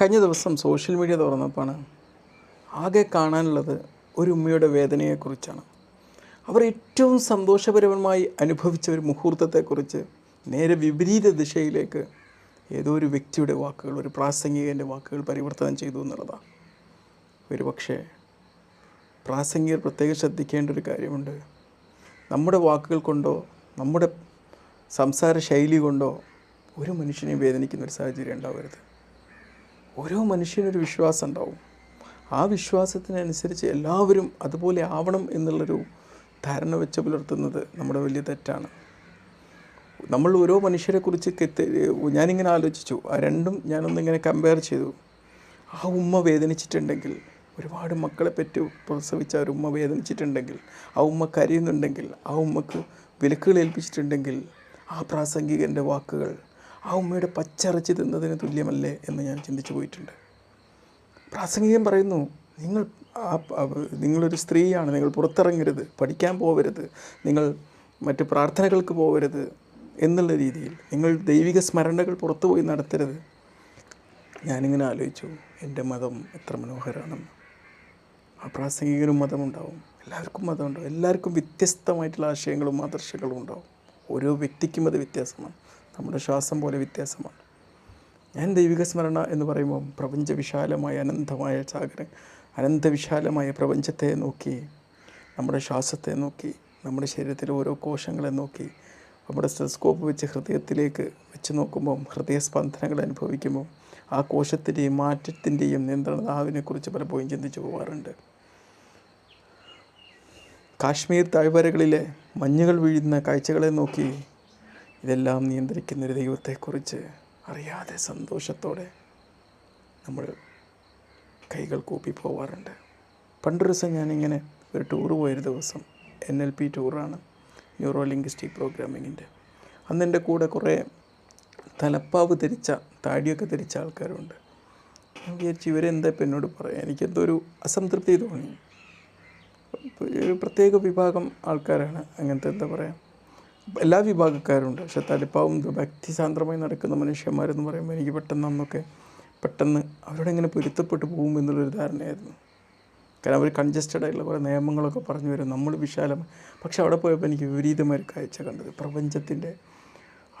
കഴിഞ്ഞ ദിവസം social media തുറന്നപ്പോൾ ആകെ കാണാനുള്ളത് ഒരു ഉമ്മയുടെ വേദനയെക്കുറിച്ചാണ്. അവർ ഏറ്റവും സന്തോഷപരമായി അനുഭവിച്ച ഒരു മുഹൂർത്തത്തെക്കുറിച്ച് നേരെ വിപരീത ദിശയിലേക്ക് ഏതോ ഒരു വ്യക്തിയുടെ വാക്കുകൾ ഒരു പ്രാസംഗികന്റെ വാക്കുകൾ പരിവർത്തനം ചെയ്തു എന്നുള്ളതാണ് ഒരു പക്ഷേ പ്രാസംഗികർ പ്രത്യേകം ശ്രദ്ധിക്കേണ്ട ഒരു കാര്യമുണ്ട്. നമ്മുടെ വാക്കുകൾ കൊണ്ടോ നമ്മുടെ സംസാര ശൈലി കൊണ്ടോ ഒരു മനുഷ്യനെയും വേദനിക്കുന്ന ഒരു സാഹചര്യം ഉണ്ടാവരുത്. ഓരോ മനുഷ്യനൊരു വിശ്വാസം ഉണ്ടാവും ആ വിശ്വാസത്തിനനുസരിച്ച് എല്ലാവരും അതുപോലെ ആവണം എന്നുള്ളൊരു ധാരണ വെച്ച് പുലർത്തുന്നത് നമ്മുടെ വലിയ തെറ്റാണ്. നമ്മൾ ഓരോ മനുഷ്യരെക്കുറിച്ച് ഞാനിങ്ങനെ ആലോചിച്ചു. ആ രണ്ടും ഞാനൊന്നിങ്ങനെ കമ്പയർ ചെയ്തു. ആ ഉമ്മ വേദനിച്ചിട്ടുണ്ടെങ്കിൽ ഒരുപാട് മക്കളെ പറ്റി പ്രസവിച്ച ഒരു ഉമ്മ വേദനിച്ചിട്ടുണ്ടെങ്കിൽ ആ ഉമ്മ കരയുന്നുണ്ടെങ്കിൽ ആ ഉമ്മക്ക് വിലക്കുകൾ ഏൽപ്പിച്ചിട്ടുണ്ടെങ്കിൽ ആ പ്രാസംഗികന്റെ വാക്കുകൾ ആ ഉമ്മയുടെ പച്ചറച്ചി തിന്നതിന് തുല്യമല്ലേ എന്ന് ഞാൻ ചിന്തിച്ചു പോയിട്ടുണ്ട്. പ്രാസംഗികൻ പറയുന്നു നിങ്ങൾ നിങ്ങളൊരു സ്ത്രീയാണ് നിങ്ങൾ പുറത്തിറങ്ങരുത് പഠിക്കാൻ പോകരുത് നിങ്ങൾ മറ്റ് പ്രാർത്ഥനകൾക്ക് പോകരുത് എന്നുള്ള രീതിയിൽ നിങ്ങൾ ദൈവിക സ്മരണകൾ പുറത്തു പോയി നടത്തരുത്. ഞാനിങ്ങനെ ആലോചിച്ചു എന്റെ മതം എത്ര മനോഹരമാണെന്ന് ആ പ്രാസംഗികനും മതമുണ്ടാവും എല്ലാവർക്കും മതമുണ്ടാവും എല്ലാവർക്കും വ്യത്യസ്തമായിട്ടുള്ള ആശയങ്ങളും ആദർശങ്ങളും ഉണ്ടാവും. ഓരോ വ്യക്തിക്കും അത് വ്യത്യാസമാണ്. നമ്മുടെ ശ്വാസം പോലെ വ്യത്യാസമാണ്. ഞാൻ ദൈവിക സ്മരണ എന്ന് പറയുമ്പോൾ പ്രപഞ്ച വിശാലമായ അനന്തമായ സാഗരം അനന്തവിശാലമായ പ്രപഞ്ചത്തെ നോക്കി നമ്മുടെ ശ്വാസത്തെ നോക്കി നമ്മുടെ ശരീരത്തിലെ ഓരോ കോശങ്ങളെ നോക്കി നമ്മുടെ സ്റ്റെസ്കോപ്പ് വെച്ച് ഹൃദയത്തിലേക്ക് വെച്ച് നോക്കുമ്പം ഹൃദയസ്പന്ദനങ്ങൾ അനുഭവിക്കുമ്പോൾ ആ കോശത്തിന്റെയും മാറ്റത്തിന്റെയും നിയന്ത്രണതാവിനെക്കുറിച്ച് പലപ്പോഴും ചിന്തിച്ചു പോകാറുണ്ട്. കാശ്മീർ താഴ്വരകളിലെ മഞ്ഞുകൾ വീഴുന്ന കാഴ്ചകളെ നോക്കി ഇതെല്ലാം നിയന്ത്രിക്കുന്ന ഒരു ദൈവത്തെക്കുറിച്ച് അറിയാതെ സന്തോഷത്തോടെ നമ്മൾ കൈകൾ കൂപ്പി പോവാറുണ്ട്. പണ്ടൊരു ദിവസം ഞാനിങ്ങനെ ഒരു ടൂർ പോയൊരു ദിവസം എൻ എൽ പി ടൂറാണ് ന്യൂറോ ലിംഗ്വിസ്റ്റിക് പ്രോഗ്രാമിങ്ങിന്റെ അന്ന് എന്റെ കൂടെ കുറേ തലപ്പാവ് ധരിച്ച താടിയൊക്കെ ധരിച്ച ആൾക്കാരുണ്ട്. ഞാൻ വിചാരിച്ചു ഇവരെന്താ ഇപ്പം എന്നോട് പറയാം? എനിക്കെന്തോ ഒരു അസംതൃപ്തി തോന്നി. ഒരു പ്രത്യേക വിഭാഗം ആൾക്കാരാണ് അങ്ങനത്തെ എന്താ പറയുക എല്ലാ വിഭാഗക്കാരുണ്ട്. പക്ഷെ തലപ്പാവും ഭക്തിസാന്ദ്രമായി നടക്കുന്ന മനുഷ്യന്മാരെന്ന് പറയുമ്പോൾ എനിക്ക് പെട്ടെന്ന് അന്നൊക്കെ പെട്ടെന്ന് അവരോട് എങ്ങനെ പൊരുത്തപ്പെട്ടു പോകും എന്നുള്ളൊരു ധാരണയായിരുന്നു. കാരണം അവർ കൺജസ്റ്റഡ് ആയിട്ടുള്ള കുറേ നിയമങ്ങളൊക്കെ പറഞ്ഞു വരും നമ്മൾ വിശാലം. പക്ഷെ അവിടെ പോയപ്പോൾ എനിക്ക് വിപരീതമായ കാഴ്ച കണ്ടത്. പ്രപഞ്ചത്തിന്റെ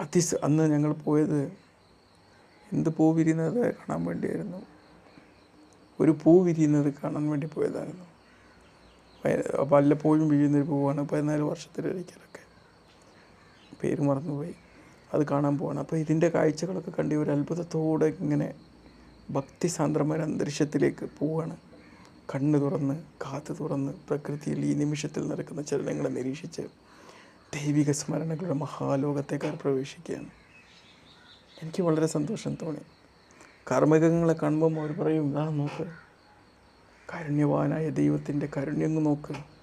അതിസ് അന്ന് ഞങ്ങൾ പോയത് എന്ത് പൂ വിരിയുന്നത് കാണാൻ വേണ്ടിയായിരുന്നു. ഒരു പൂ വിരിയുന്നത് കാണാൻ വേണ്ടി പോയതായിരുന്നു. വല്ലപ്പോഴും വീഴുന്നൊരു പൂവാണ് പതിനാല് വർഷത്തിലൊരിക്കലൊക്കെ പേര് മറന്നുപോയി. അത് കാണാൻ പോവാണ്. അപ്പോൾ ഇതിന്റെ കാഴ്ചകളൊക്കെ കണ്ട് ഒരു അത്ഭുതത്തോടെ ഇങ്ങനെ ഭക്തിസാന്ദ്രമായ അന്തരീക്ഷത്തിലേക്ക് പോവുകയാണ് കണ്ണ് തുറന്ന് കാത്ത് തുറന്ന് പ്രകൃതിയിൽ ഈ നിമിഷത്തിൽ നടക്കുന്ന ചലനങ്ങളെ നിരീക്ഷിച്ച് ദൈവിക സ്മരണകളുടെ മഹാലോകത്തേക്കാർ പ്രവേശിക്കുകയാണ്. എനിക്ക് വളരെ സന്തോഷം തോന്നി. കർമ്മകങ്ങളെ കാണുമ്പം അവർ പറയും ആ നോക്ക്. കാരുണ്യവാനായ ദൈവത്തിന്റെ കരുണ്യങ്ങ് നോക്ക്.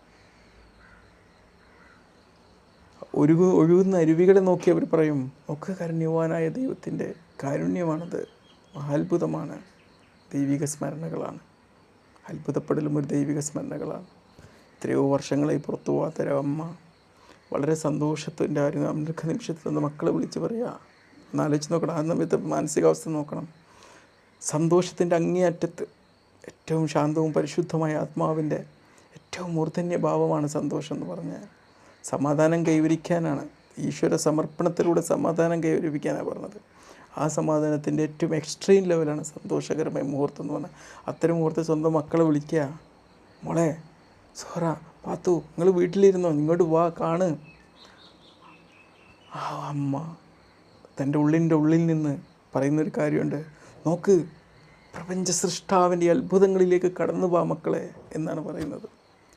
ഒഴുകു ഒഴുകുന്ന അരുവികളെ നോക്കി അവർ പറയും ഒക്കെ കരുണ്യവാനായ ദൈവത്തിന്റെ കാരുണ്യമാണത്. അത്ഭുതമാണ്. ദൈവിക സ്മരണകളാണ്. അത്ഭുതപ്പെടലും ഒരു ദൈവിക സ്മരണകളാണ്. എത്രയോ വർഷങ്ങളായി പുറത്തു പോകാത്ത അമ്മ. വളരെ സന്തോഷത്തിന്റെ ആ ഒരു അമൃത നിമിഷത്തിൽ നിന്ന് മക്കളെ വിളിച്ച് പറയുക എന്നാലോചിച്ച് നോക്കണം. ആ സമയത്ത് മാനസികാവസ്ഥ നോക്കണം. സന്തോഷത്തിന്റെ അങ്ങേയറ്റത്ത് ഏറ്റവും ശാന്തവും പരിശുദ്ധമായ ആത്മാവിന്റെ ഏറ്റവും മൂർധന്യ ഭാവമാണ് സന്തോഷം എന്ന് പറഞ്ഞാൽ. സമാധാനം കൈവരിക്കാനാണ്. ഈശ്വര സമർപ്പണത്തിലൂടെ സമാധാനം കൈവരിപ്പിക്കാനാണ് പറഞ്ഞത്. ആ സമാധാനത്തിന്റെ ഏറ്റവും എക്സ്ട്രീം ലെവലാണ് സന്തോഷകരമായ മുഹൂർത്തം എന്ന് പറഞ്ഞാൽ. അത്തരം മുഹൂർത്തം സ്വന്തം മക്കളെ വിളിക്കുക. മോളെ സോറ പാത്തു നിങ്ങൾ വീട്ടിലിരുന്നോ? ഇങ്ങോട്ട് വാ കാണ്. ആ അമ്മ. തന്റെ ഉള്ളിന്റെ ഉള്ളിൽ നിന്ന് പറയുന്നൊരു കാര്യമുണ്ട്. നോക്ക് പ്രപഞ്ച സൃഷ്ടാവിന്റെ അത്ഭുതങ്ങളിലേക്ക് കടന്നു പോവാ മക്കളെ എന്നാണ് പറയുന്നത്.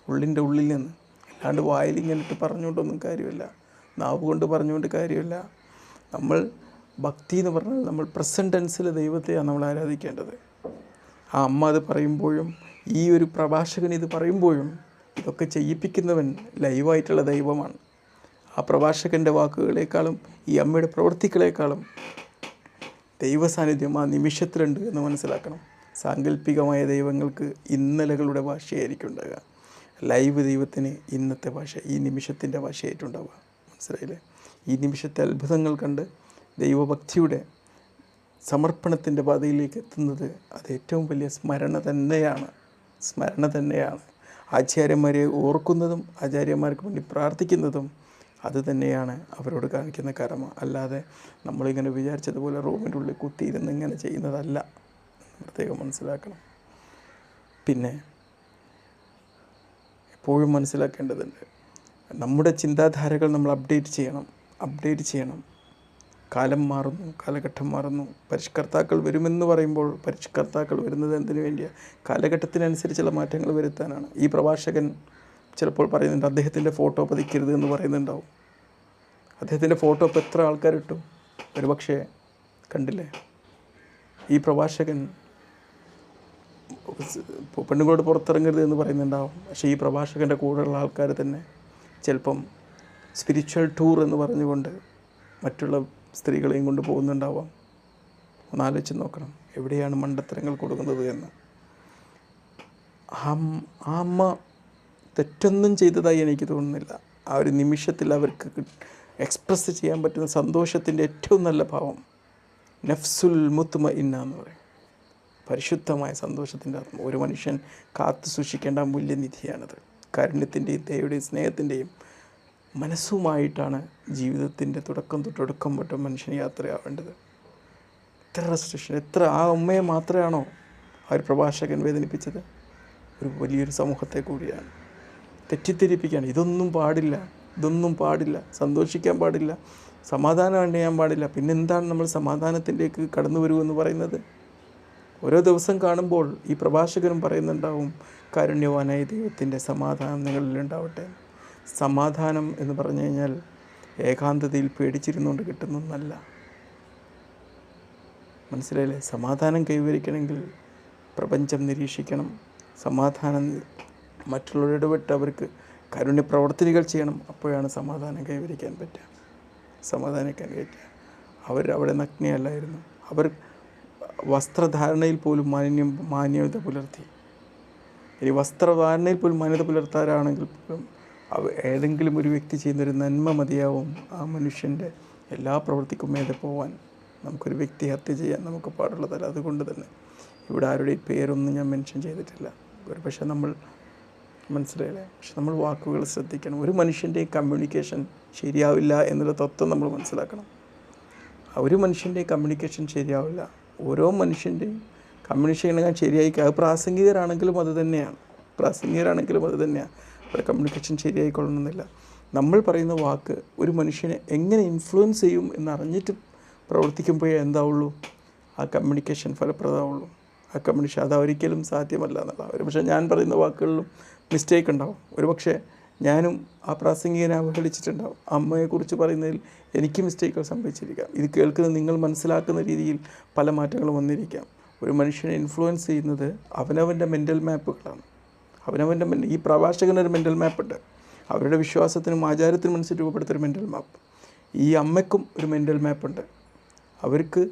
ഉള്ളിന്റെ ഉള്ളിൽ നിന്ന്. അല്ലാണ്ട് വായിൽ ഇട്ട് പറഞ്ഞുകൊണ്ടൊന്നും കാര്യമില്ല. നാവ് കൊണ്ട് പറഞ്ഞുകൊണ്ട് കാര്യമില്ല. നമ്മൾ ഭക്തി എന്ന് പറഞ്ഞാൽ നമ്മൾ പ്രസന്റ് ടെൻസിലെ ദൈവത്തെയാണ് നമ്മൾ ആരാധിക്കേണ്ടത്. ആ അമ്മ അത് പറയുമ്പോഴും ഈ ഒരു പ്രഭാഷകൻ ഇത് പറയുമ്പോഴും ഇതൊക്കെ ചെയ്യിപ്പിക്കുന്നവൻ ലൈവായിട്ടുള്ള ദൈവമാണ്. ആ പ്രഭാഷകന്റെ വാക്കുകളേക്കാളും ഈ അമ്മയുടെ പ്രവൃത്തികളേക്കാളും ദൈവസാന്നിധ്യം ആ നിമിഷത്തിലുണ്ട് എന്ന് മനസ്സിലാക്കണം. സാങ്കല്പികമായ ദൈവങ്ങൾക്ക് ഇന്നലകളുടെ ഭാഷയായിരിക്കും ഉണ്ടാകുക ലൈവ് ദൈവത്തിന് ഇന്നത്തെ ഭാഷ ഈ നിമിഷത്തിന്റെ ഭാഷയായിട്ടുണ്ടാവുക. മനസ്സിലായില്ലേ? ഈ നിമിഷത്തെ അത്ഭുതങ്ങൾ കണ്ട് ദൈവഭക്തിയുടെ സമർപ്പണത്തിന്റെ പാതയിലേക്ക് എത്തുന്നത് അത് ഏറ്റവും വലിയ സ്മരണ തന്നെയാണ്. സ്മരണ തന്നെയാണ്. ആചാര്യന്മാരെ ഓർക്കുന്നതും ആചാര്യന്മാർക്ക് വേണ്ടി പ്രാർത്ഥിക്കുന്നതും അത് തന്നെയാണ് അവരോട് കാണിക്കുന്ന കർമ്മ. അല്ലാതെ നമ്മളിങ്ങനെ വിചാരിച്ചതുപോലെ റൂമിന്റെ ഉള്ളിൽ കുത്തിയിരുന്ന് ഇങ്ങനെ ചെയ്യുന്നതല്ല പ്രത്യേകം മനസ്സിലാക്കണം. പിന്നെ എപ്പോഴും മനസ്സിലാക്കേണ്ടതുണ്ട്. നമ്മുടെ ചിന്താധാരകൾ നമ്മൾ അപ്ഡേറ്റ് ചെയ്യണം അപ്ഡേറ്റ് ചെയ്യണം. കാലം മാറുന്നു കാലഘട്ടം മാറുന്നു. പരിഷ്കർത്താക്കൾ വരുമെന്ന് പറയുമ്പോൾ പരിഷ്കർത്താക്കൾ വരുന്നത് എന്തിനു വേണ്ടിയാണ് കാലഘട്ടത്തിനനുസരിച്ചുള്ള മാറ്റങ്ങൾ വരുത്താനാണ്. ഈ പ്രഭാഷകൻ ചിലപ്പോൾ പറയുന്നുണ്ട് അദ്ദേഹത്തിന്റെ ഫോട്ടോ പതിക്കരുത് എന്ന് പറയുന്നുണ്ടാവും. അദ്ദേഹത്തിന്റെ ഫോട്ടോ ഇപ്പോൾ എത്ര ആൾക്കാരിട്ടു? ഒരുപക്ഷേ കണ്ടില്ലേ? ഈ പ്രഭാഷകൻ പെണ്ണുങ്ങളോട് പുറത്തിറങ്ങരുത് എന്ന് പറയുന്നുണ്ടാവും. പക്ഷേ ഈ പ്രഭാഷകന്റെ കൂടെയുള്ള ആൾക്കാർ തന്നെ ചിലപ്പം സ്പിരിച്വൽ ടൂർ എന്ന് പറഞ്ഞുകൊണ്ട് മറ്റുള്ള സ്ത്രീകളെയും കൊണ്ട് പോകുന്നുണ്ടാവാം. ഒന്ന് ആലോചിച്ച് നോക്കണം എവിടെയാണ് മണ്ടത്തരങ്ങൾ കൊടുക്കുന്നത് എന്ന്. ആ അമ്മ തെറ്റൊന്നും ചെയ്തതായി എനിക്ക് തോന്നുന്നില്ല. ആ ഒരു നിമിഷത്തിൽ അവർക്ക് എക്സ്പ്രസ് ചെയ്യാൻ പറ്റുന്ന സന്തോഷത്തിന്റെ ഏറ്റവും നല്ല ഭാവം നഫ്സുൽ മുത്തുമ ഇന്ന എന്ന് പറയും. പരിശുദ്ധമായ സന്തോഷത്തിന്റെ ആത്മ ഒരു മനുഷ്യൻ കാത്തു സൂക്ഷിക്കേണ്ട മൂല്യനിധിയാണത്. കാരുണ്യത്തിന്റെയും ദയയുടെയും സ്നേഹത്തിന്റെയും മനസ്സുമായിട്ടാണ് ജീവിതത്തിന്റെ തുടക്കം തൊട്ടൊടുക്കം തൊട്ട് മനുഷ്യൻ യാത്രയാവേണ്ടത്. എത്ര റെസ്ട്രിക്ഷൻ എത്ര ആ അമ്മയെ മാത്രമാണോ ആ ഒരു പ്രഭാഷകൻ വേദനിപ്പിച്ചത്? ഒരു വലിയൊരു സമൂഹത്തെ കൂടിയാണ്. തെറ്റിദ്ധരിപ്പിക്കുകയാണ്. ഇതൊന്നും പാടില്ല. ഇതൊന്നും പാടില്ല. സന്തോഷിക്കാൻ പാടില്ല. സമാധാനം അണിയാൻ പാടില്ല. പിന്നെന്താണ് നമ്മൾ സമാധാനത്തിലേക്ക് കടന്നു വരുമെന്ന് പറയുന്നത്? ഓരോ ദിവസം കാണുമ്പോൾ ഈ പ്രഭാഷകനും പറയുന്നുണ്ടാവും കാരുണ്യവാനായ ദൈവത്തിന്റെ സമാധാനം നിങ്ങളിലുണ്ടാവട്ടെ സമാധാനം എന്ന് പറഞ്ഞു കഴിഞ്ഞാൽ ഏകാന്തതയിൽ പേടിച്ചിരുന്നുകൊണ്ട് കിട്ടുന്നൊന്നല്ല. മനസ്സിലായില്ലേ? സമാധാനം കൈവരിക്കണമെങ്കിൽ പ്രപഞ്ചം നിരീക്ഷിക്കണം. സമാധാനം മറ്റുള്ളവരുടെ ഇടപെട്ട് അവർക്ക് കരുണ്യ പ്രവർത്തനങ്ങൾ ചെയ്യണം. അപ്പോഴാണ് സമാധാനം കൈവരിക്കാൻ പറ്റുക. സമാധാനിക്കാൻ പറ്റുക അവർ അവിടെ നഗ്നയല്ലായിരുന്നു. അവർ വസ്ത്രധാരണയിൽ പോലും മാന്യം മാന്യത പുലർത്തി. ഇനി വസ്ത്രധാരണയിൽ പോലും മാന്യത പുലർത്താറാണെങ്കിൽ പോലും ഏതെങ്കിലും ഒരു വ്യക്തി ചെയ്യുന്നൊരു നന്മ മതിയാവും ആ മനുഷ്യന്റെ എല്ലാ പ്രവൃത്തിക്കും മേലെ പോവാൻ. നമുക്കൊരു വ്യക്തി ഹത്യ ചെയ്യാൻ നമുക്ക് പാടുള്ളതല്ല. അതുകൊണ്ട് തന്നെ ഇവിടെ ആരുടെയും പേരൊന്നും ഞാൻ മെൻഷൻ ചെയ്തിട്ടില്ല. ഒരു പക്ഷേ നമ്മൾ മനസ്സിലായില്ലേ? പക്ഷെ നമ്മൾ വാക്കുകൾ ശ്രദ്ധിക്കണം. ഒരു മനുഷ്യന്റെയും കമ്മ്യൂണിക്കേഷൻ ശരിയാവില്ല എന്നുള്ള തത്വം നമ്മൾ മനസ്സിലാക്കണം. ഒരു മനുഷ്യന്റെയും കമ്മ്യൂണിക്കേഷൻ ശരിയാവില്ല. ഓരോ മനുഷ്യന്റെയും കമ്മ്യൂണിക്കേഷൻ ശരിയായി അത് പ്രാസംഗികരാണെങ്കിലും അത് തന്നെയാണ്. പ്രാസംഗികരാണെങ്കിലും അത് തന്നെയാണ്. അവരുടെ കമ്മ്യൂണിക്കേഷൻ ശരിയായിക്കൊള്ളണമെന്നില്ല. നമ്മൾ പറയുന്ന വാക്ക് ഒരു മനുഷ്യനെ എങ്ങനെ ഇൻഫ്ലുവൻസ് ചെയ്യും എന്നറിഞ്ഞിട്ട് പ്രവർത്തിക്കുമ്പോഴേ എന്താവുള്ളൂ? ആ കമ്മ്യൂണിക്കേഷൻ ഫലപ്രദമാവുള്ളൂ. ആ കമ്മ്യൂണിക്കേഷൻ അത് ഒരിക്കലും സാധ്യമല്ല എന്നുള്ള ഒരു പക്ഷേ ഞാൻ പറയുന്ന വാക്കുകളിലും മിസ്റ്റേക്ക് ഉണ്ടാവും. ഒരുപക്ഷെ ഞാനും ആ പ്രാസംഗികനെ അവഹേളിച്ചിട്ടുണ്ടാവും. അമ്മയെക്കുറിച്ച് പറയുന്നതിൽ എനിക്ക് മിസ്റ്റേക്കുകൾ സംഭവിച്ചിരിക്കാം. ഇത് കേൾക്കുന്ന നിങ്ങൾ മനസ്സിലാക്കുന്ന രീതിയിൽ പല മാറ്റങ്ങളും വന്നിരിക്കാം. ഒരു മനുഷ്യനെ ഇൻഫ്ലുവൻസ് ചെയ്യുന്നത് അവനവന്റെ മെന്റൽ മാപ്പുകളാണ് അവനവന്റെ ഈ പ്രഭാഷകനൊരു മെന്റൽ മാപ്പുണ്ട് അവരുടെ വിശ്വാസത്തിനും ആചാരത്തിനും അനുസരിച്ച് രൂപപ്പെടുത്തൊരു മെന്റൽ മാപ്പ് ഈ അമ്മയ്ക്കും ഒരു മെന്റൽ മാപ്പുണ്ട് അവർക്ക്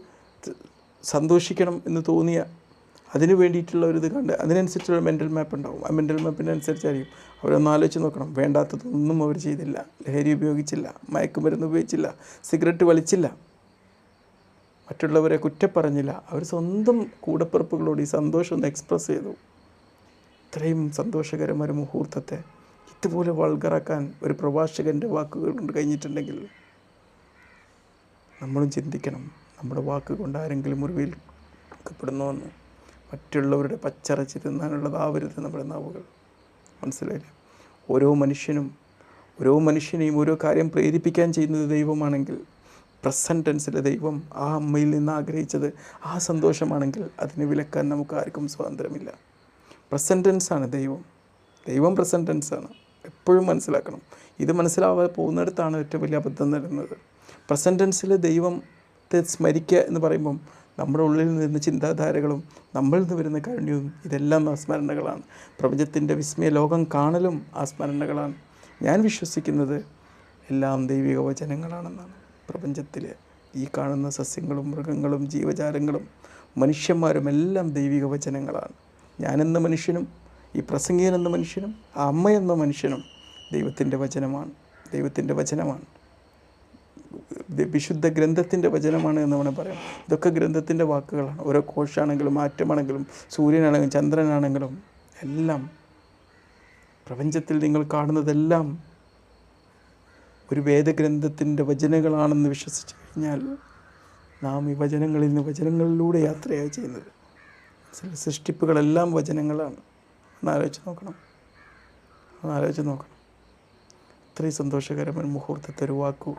സന്തോഷിക്കണം എന്ന് തോന്നിയ അതിന് വേണ്ടിയിട്ടുള്ള ഒരു കണ്ട് അതിനനുസരിച്ചുള്ള മെന്റൽ മാപ്പ് ഉണ്ടാവും. ആ മെന്റൽ മാപ്പിനനുസരിച്ചായിരിക്കും അവരൊന്ന് ആലോചിച്ച് നോക്കണം. വേണ്ടാത്തതൊന്നും അവർ ചെയ്തില്ല. ലഹരി ഉപയോഗിച്ചില്ല. മയക്കുമരുന്ന് ഉപയോഗിച്ചില്ല. സിഗരറ്റ് വലിച്ചില്ല. മറ്റുള്ളവരെ കുറ്റപ്പറഞ്ഞില്ല. അവർ സ്വന്തം കൂടപ്പിറപ്പുകളോട് ഈ സന്തോഷം ഒന്ന് എക്സ്പ്രസ് ചെയ്തു. ഇത്രയും സന്തോഷകരമായ ഒരു മുഹൂർത്തത്തെ ഇതുപോലെ വൾഗറാക്കാൻ ഒരു പ്രഭാഷകന്റെ വാക്കുകൾ കൊണ്ട് കഴിഞ്ഞിട്ടുണ്ടെങ്കിൽ നമ്മളും ചിന്തിക്കണം. നമ്മുടെ വാക്ക് കൊണ്ട് ആരെങ്കിലും മുറിവേൽക്കപ്പെടുന്നുവെന്ന് മറ്റുള്ളവരുടെ പച്ചറച്ചി തിന്നാനുള്ളതാവരുത് നമ്മുടെ നാവുകൾ. മനസ്സിലായില്ലേ? ഓരോ മനുഷ്യനും ഓരോ മനുഷ്യനെയും ഓരോ കാര്യം പ്രേരിപ്പിക്കാൻ ചെയ്യുന്നത് ദൈവമാണെങ്കിൽ പ്രസന്റ് ടെൻസിലെ ദൈവം ആ അമ്മയിൽ നിന്ന് ആഗ്രഹിച്ചത് ആ സന്തോഷമാണെങ്കിൽ അതിന് വിലക്കാൻ നമുക്ക് ആർക്കും സ്വാതന്ത്ര്യമില്ല. പ്രസന്റ് ടെൻസാണ് ദൈവം. ദൈവം പ്രസന്റ് ടെൻസാണ് എപ്പോഴും മനസ്സിലാക്കണം. ഇത് മനസ്സിലാവാതെ പോകുന്നിടത്താണ് ഏറ്റവും വലിയ അബദ്ധം വരുന്നത് പ്രസന്റ് ടെൻസിൽ ദൈവത്തെ സ്മരിക്കുക എന്ന് പറയുമ്പം നമ്മുടെ ഉള്ളിൽ നിന്ന് ചിന്താധാരകളും നമ്മളിൽ നിന്ന് വരുന്ന കാരുണ്യവും ഇതെല്ലാം ആ സ്മരണകളാണ് പ്രപഞ്ചത്തിന്റെ വിസ്മയ ലോകം കാണലും ആ സ്മരണകളാണ് ഞാൻ വിശ്വസിക്കുന്നത് എല്ലാം ദൈവിക വചനങ്ങളാണെന്നാണ്. പ്രപഞ്ചത്തിലെ ഈ കാണുന്ന സസ്യങ്ങളും മൃഗങ്ങളും ജീവജാലങ്ങളും മനുഷ്യന്മാരും എല്ലാം ദൈവിക വചനങ്ങളാണ്. ഞാനെന്ന മനുഷ്യനും ഈ പ്രസംഗീയനെന്ന മനുഷ്യനും ആ അമ്മയെന്ന മനുഷ്യനും ദൈവത്തിന്റെ വചനമാണ്. ദൈവത്തിന്റെ വചനമാണ്. വിശുദ്ധ ഗ്രന്ഥത്തിന്റെ വചനമാണ് എന്ന് വേണമെങ്കിൽ പറയാം ഇതൊക്കെ ഗ്രന്ഥത്തിന്റെ വാക്കുകളാണ്. ഓരോ കോശാണെങ്കിലും ആറ്റമാണെങ്കിലും സൂര്യനാണെങ്കിലും ചന്ദ്രനാണെങ്കിലും എല്ലാം പ്രപഞ്ചത്തിൽ നിങ്ങൾ കാണുന്നതെല്ലാം ഒരു വേദഗ്രന്ഥത്തിന്റെ വചനങ്ങളാണെന്ന് വിശ്വസിച്ച് കഴിഞ്ഞാൽ നാം ഈ വചനങ്ങളിൽ നിന്ന് വചനങ്ങളിലൂടെ യാത്രയാണ് ചെയ്യുന്നത്. സൃഷ്ടിപ്പുകളെല്ലാം വചനങ്ങളാണ്. ഒന്നാലോചിച്ച് നോക്കണം. ഒന്നാലോചിച്ച് നോക്കണം. ഇത്രയും സന്തോഷകരമായ മുഹൂർത്തത്തെ ഒരു വാക്കു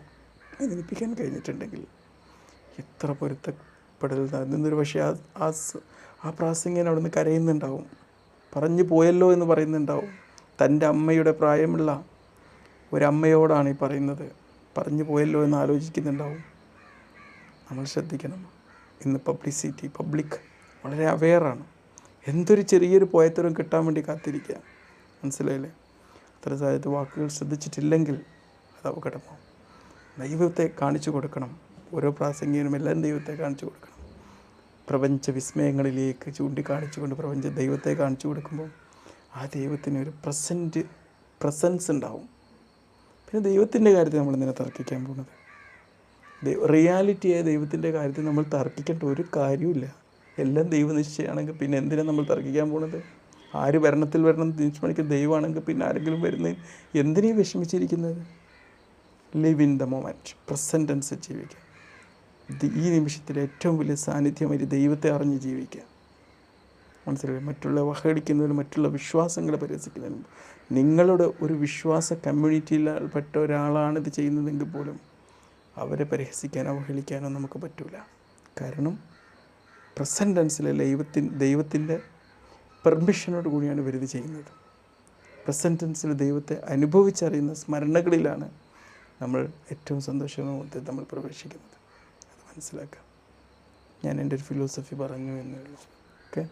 ജനിപ്പിക്കാൻ കഴിഞ്ഞിട്ടുണ്ടെങ്കിൽ എത്ര പൊരുത്തപ്പെടൽ നിന്നൊരു പക്ഷേ ആ ആ ആ പ്രാസംഗികൻ അവിടെ നിന്ന് കരയുന്നുണ്ടാവും. പറഞ്ഞു പോയല്ലോ എന്ന് പറയുന്നുണ്ടാവും. തന്റെ അമ്മയുടെ പ്രായമുള്ള ഒരമ്മയോടാണ് ഈ പറയുന്നത്. പറഞ്ഞു പോയല്ലോ എന്ന് ആലോചിക്കുന്നുണ്ടാവും. നമ്മൾ ശ്രദ്ധിക്കണം. ഇന്ന് പബ്ലിസിറ്റി പബ്ലിക് വളരെ അവെയറാണ്. എന്തൊരു ചെറിയൊരു പോയത്തരം കിട്ടാൻ വേണ്ടി കാത്തിരിക്കുക. മനസ്സിലായില്ലേ? അത്തരം സാഹചര്യത്തിൽ വാക്കുകൾ ശ്രദ്ധിച്ചിട്ടില്ലെങ്കിൽ അത് അപകടമാവും. ദൈവത്തെ കാണിച്ചു കൊടുക്കണം. ഓരോ പ്രാസംഗികനും എല്ലാം ദൈവത്തെ കാണിച്ചു കൊടുക്കണം. പ്രപഞ്ച വിസ്മയങ്ങളിലേക്ക് ചൂണ്ടിക്കാണിച്ചുകൊണ്ട് പ്രപഞ്ച ദൈവത്തെ കാണിച്ചു കൊടുക്കുമ്പോൾ ആ ദൈവത്തിന് ഒരു പ്രസന്റ് പ്രസൻസ് ഉണ്ടാവും. പിന്നെ ദൈവത്തിന്റെ കാര്യത്തിൽ നമ്മൾ ഇങ്ങനെ തർക്കിക്കാൻ പോകുന്നത്? റിയാലിറ്റിയായ ദൈവത്തിന്റെ കാര്യത്തിൽ നമ്മൾ തർക്കിക്കേണ്ട ഒരു കാര്യമില്ല എല്ലാം ദൈവനിശ്ചയമാണെങ്കിൽ പിന്നെ എന്തിനാണ് നമ്മൾ തർക്കിക്കാൻ പോണത് ആര് ഭരണത്തിൽ വരണം തീരുമാനിക്ക് ദൈവമാണെങ്കിൽ പിന്നെ ആരെങ്കിലും വരുന്നതിന് എന്തിനീ വിഷമിച്ചിരിക്കുന്നത്? Live in the moment present tense ജീവിക്കുക. ഈ നിമിഷത്തിൽ ഏറ്റവും വലിയ സാന്നിധ്യം ഒരു ദൈവത്തെ അറിഞ്ഞ് ജീവിക്കുക. മനസ്സിലായി? മറ്റുള്ള വഹടിക്കുന്നതിനും മറ്റുള്ള വിശ്വാസങ്ങളെ പരിഹസിക്കുന്നതിനും. നിങ്ങളുടെ ഒരു വിശ്വാസ കമ്മ്യൂണിറ്റിയിൽപ്പെട്ട ഒരാളാണ് ഇത് ചെയ്യുന്നതെങ്കിൽ പോലും അവരെ പരിഹസിക്കാനോ അവഹേളിക്കാനോ നമുക്ക് പറ്റില്ല കാരണം പ്രസന്റ് ടെൻസിലെ ദൈവത്തിൻ ദൈവത്തിന്റെ പെർമിഷനോട് കൂടിയാണ് ഇവരിത് ചെയ്യുന്നത്. പ്രസന്റൻസിൽ ദൈവത്തെ അനുഭവിച്ചറിയുന്ന സ്മരണകളിലാണ് നമ്മൾ ഏറ്റവും സന്തോഷമുഖത്തിൽ നമ്മൾ പ്രവേശിക്കുന്നത്. അത് മനസ്സിലാക്കാം. ഞാൻ എന്റെ ഒരു ഫിലോസഫി പറഞ്ഞു എന്നേ ഉള്ളൂ. ഓക്കെ